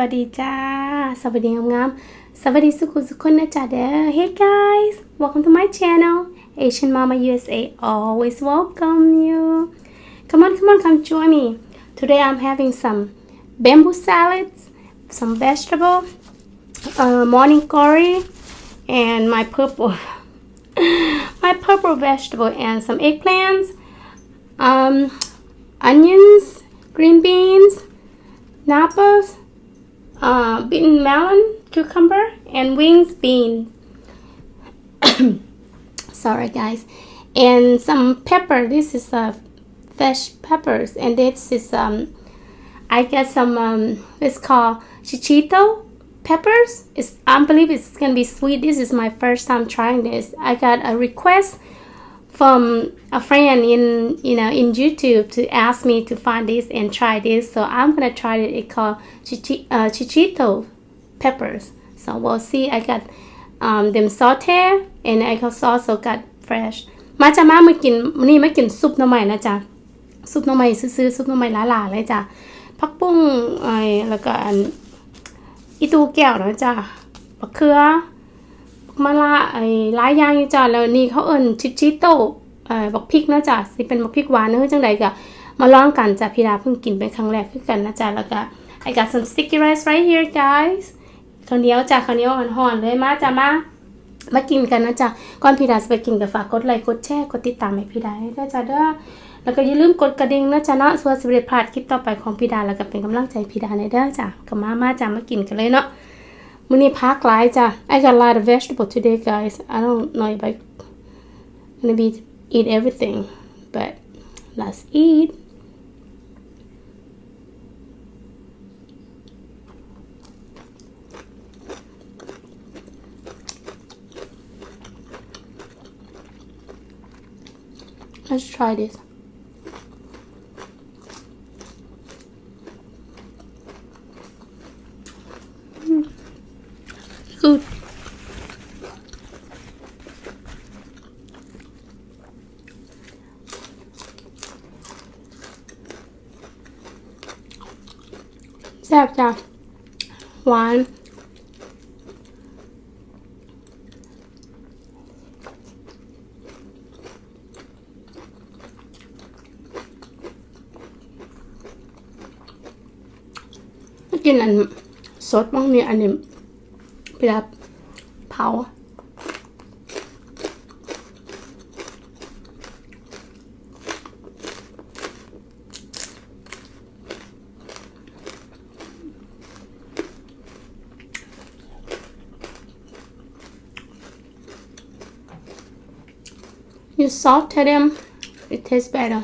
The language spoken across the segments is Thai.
วัสดีจ้า สวัสดีงามๆ สวัสดีสุขุสุขคนนะจ๊ะเด้อ Hey guys welcome to my channel Asian Mama USA always welcome you come on come on come join me today I'm having some bamboo salads some vegetable uh, morning curry and my purple my purple vegetable and some eggplants um, onions green beans apples uh, beaten melon, cucumber, and wings bean. Sorry, guys. And some pepper. This is uh, fresh peppers, and this is um, I got some um, it's called chichito peppers. It's I believe it's gonna be sweet. This is my first time trying this. I got a request from a friend in you know in YouTube to ask me to find this and try this. So I'm gonna try it. It called chichi, uh, chichito peppers. So we'll see. I got um, them saute and I also got fresh มาจะมามากินนี่มากินซุปน้ำใหม่นะจ๊ะซุปน้ำใหม่ซื้อซุปน้ำใหม่หลาๆเลยจ้ะผักปุ้งไอ้แล้วก็อันอีตูแก้วนะจ๊ะมะเขือ มะละไอ้หลายยางอยู่จ้ะแล้วนี่เขาเอิ้นชิชิโตเอ่อบักพริกนะจ๊ะสิเป็นบักพริกหวานเนื้อจังใดก็มาลองกันจ้ะพี่ดาเพิ่งกินเป็นครั้งแรกคือกันนะจ๊ะแล้วก็ I got some sticky rice right here guys ข้าวเหนียวจ้ะข้าวเหนียวห่อนๆเลยมาจ้ะมามากินกันนะจ๊ะ ก่อนพี่ดาจะไปกินก็ฝากกดไลค์กดแชร์กดติดตามให้พี่ดาด้วยจ้ะเด้อ แล้วก็อย่าลืมกดกระดิ่งนะจ๊ะเนาะส่วนสิบเอ็ดพลาดคลิปต่อไปของพี่ดาแล้วก็เป็นกำลังใจพี่ดาในเด้อจ้ะก็มามาจ้ะมากินกันเลยเนาะ มื้อนี้พักหลายจ้ะ I got a lot of vegetable today guys I don't know if I gonna be eat everything but let's eat Let's try this. บจะหวาน กินอันสดบ้างเนี่ยอันนี้เวลาเผา You salt them, it tastes better.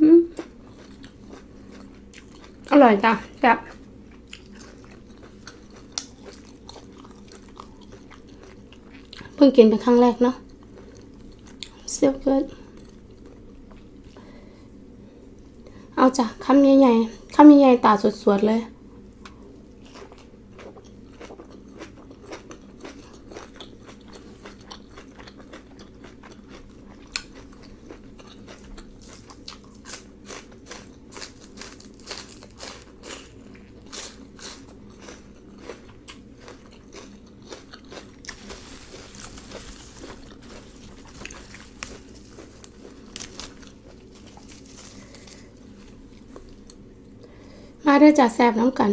อืมอร่อยจ้ะแบบเพิ่งกินเป็นครั้งแรกเนาะ still good เอาจ้ะคำใหญ่ๆคำใหญ่ๆตาสวดๆเลย มา เด้อจ้ะแซ่บน้ำกัน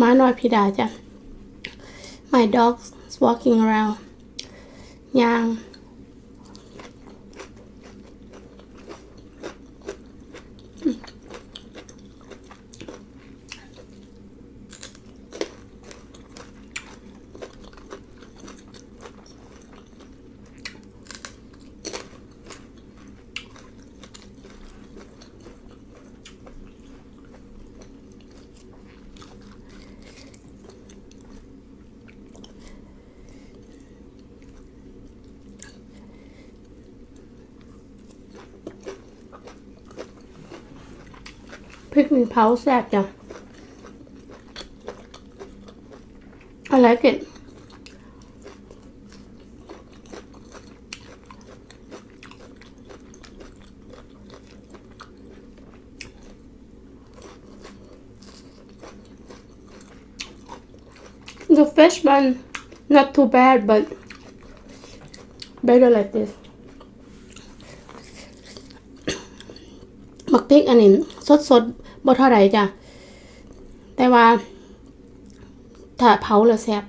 มาน้อยพี่ดาจ้ะ my dog's walking around ย่าง พริกมีเผาแซ่บจ้ะ I like it 'The fish one not too bad but better like this หมักพริกอันนี้สดสดๆ บ่เท่าไรจ้ะ แต่ว่า ถ้าเผาแล้วแซ่บ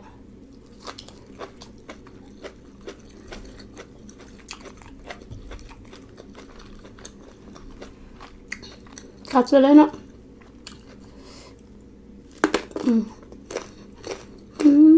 กัดจะเลยเนาะอืมอืม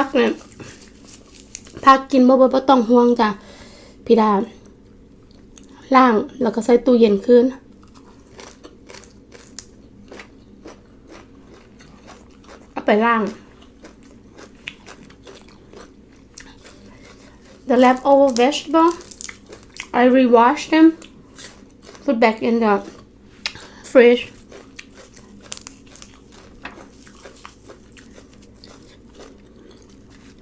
พักเนี่ยพักกินบ่บ่บ่ต้องห่วงจ้ะพี่ดาล่างแล้วก็ใส่ตู้เย็นคืนเอาไปล่าง the leftover vegetable I rewash them put back in the fridge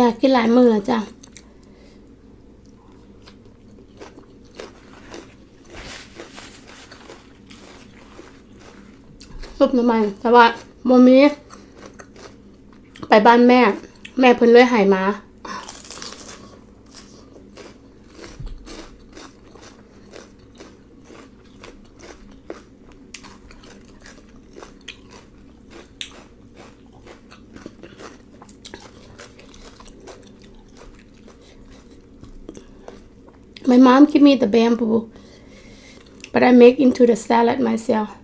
อยากกินหลายมือจ้ะซุปน้ำมันแต่ว่าโมมีไปบ้านแม่ แม่เพิ่นเลยหายมา My mom gave me the bamboo, but I make into the salad myself.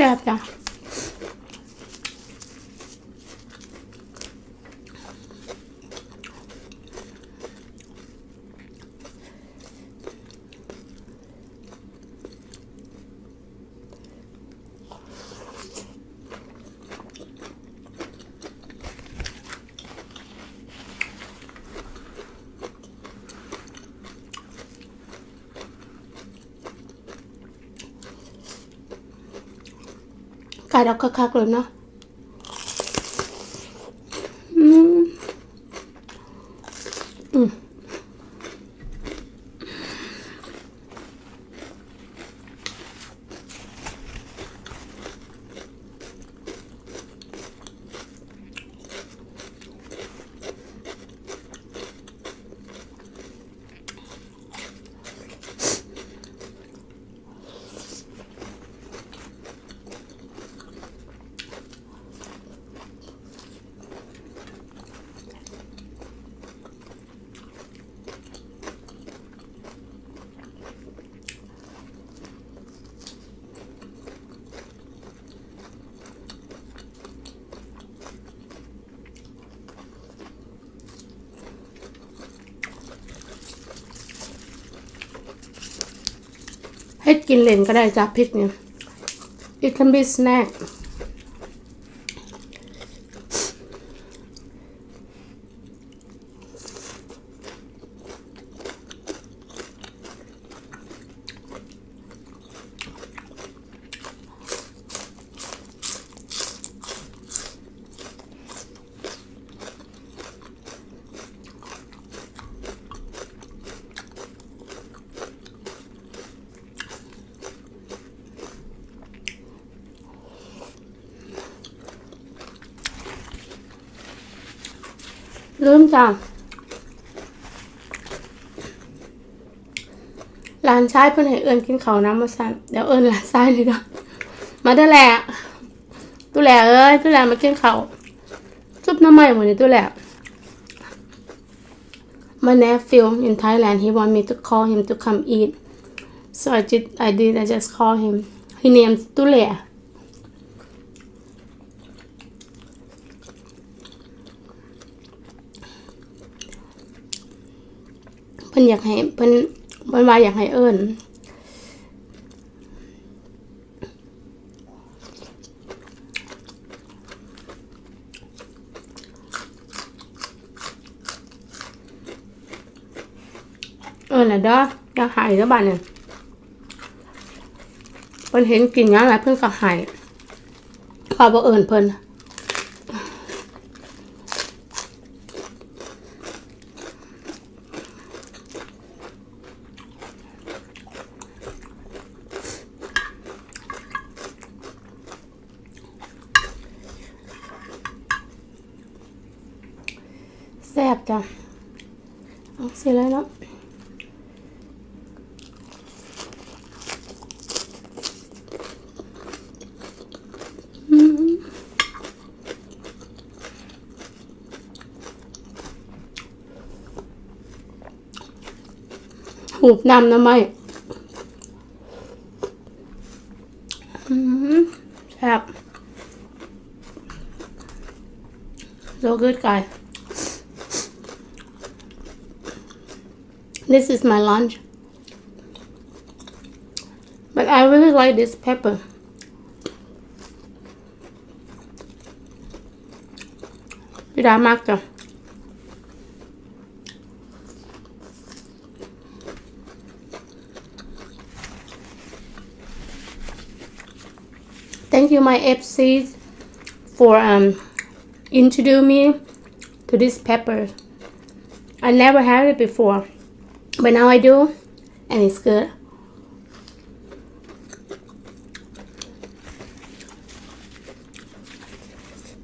แซ่บจ้ะไก่ดอกคักๆเลยเนาะอืมอืม ให้กินเล่นก็ได้จ้ะพริกเนี่ย it can be snack ลืมจ้ะหลานชายเพิ่อนให้เอิญกินเขาน้ำมาสั่นเดี๋ยวเอิญหลานชายเลยเนาะมาด้แหละตู้แหละเอ้ยตู้แหละมากินเขาซุปน้ำใหม่หมดนี่ตู้แหละ My nephew in Thailand he want me to call him to come eat so I did I did I just call him he names ตู้แหละ เพิ่นอยากให้เพิ่นเพิ่นว่าอยากให้เอิ้นเอิ้นน่ะเด้ออยากให้เด้อบัดนี้เพิ่นเห็นกินหยังหลายเพิ่นก็ให้พอบ่เอิ้นเพิ่น แซ่บ จ้ะเอาเสร็จแล้วเนาะหูบน้ำน้ำไมอืมแซ่บ so good guy This is my lunch. But I really like this pepper. Bir daha maktım. Thank you, my FCs, for um, introducing me to this pepper. I never had it before. But now I do, and it's good.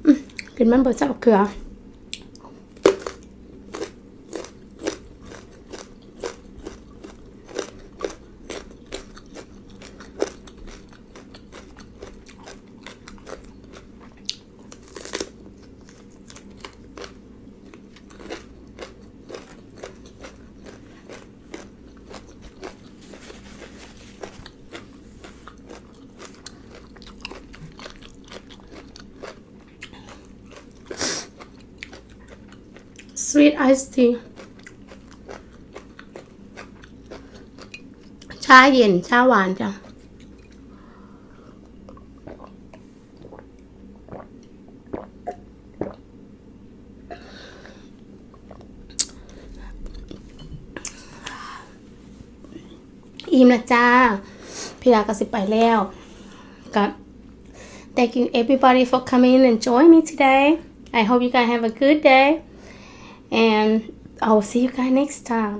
Mm, remember, it's all good. Sweet iced tea ชาเย็น ชาหวานจ้ะอิ่มและจ้า พี่ดาก็สิไปแล้วก็ Thank you everybody for coming and join me today. I hope you guys have a good day. And I will see you guys next time.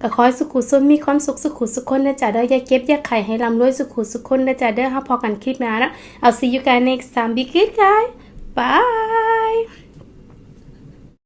ก็ขอให้สุขุสุขมีความสุขสุขุสุขคนนะจ๊ะเด้ออย่าเก็บอย่าไข่ให้ลำรวยสุขุสุขคนนะจ๊ะเด้อฮะพอกันคลิปหน้านะ I'll see you guys next time. Be good guys. Bye.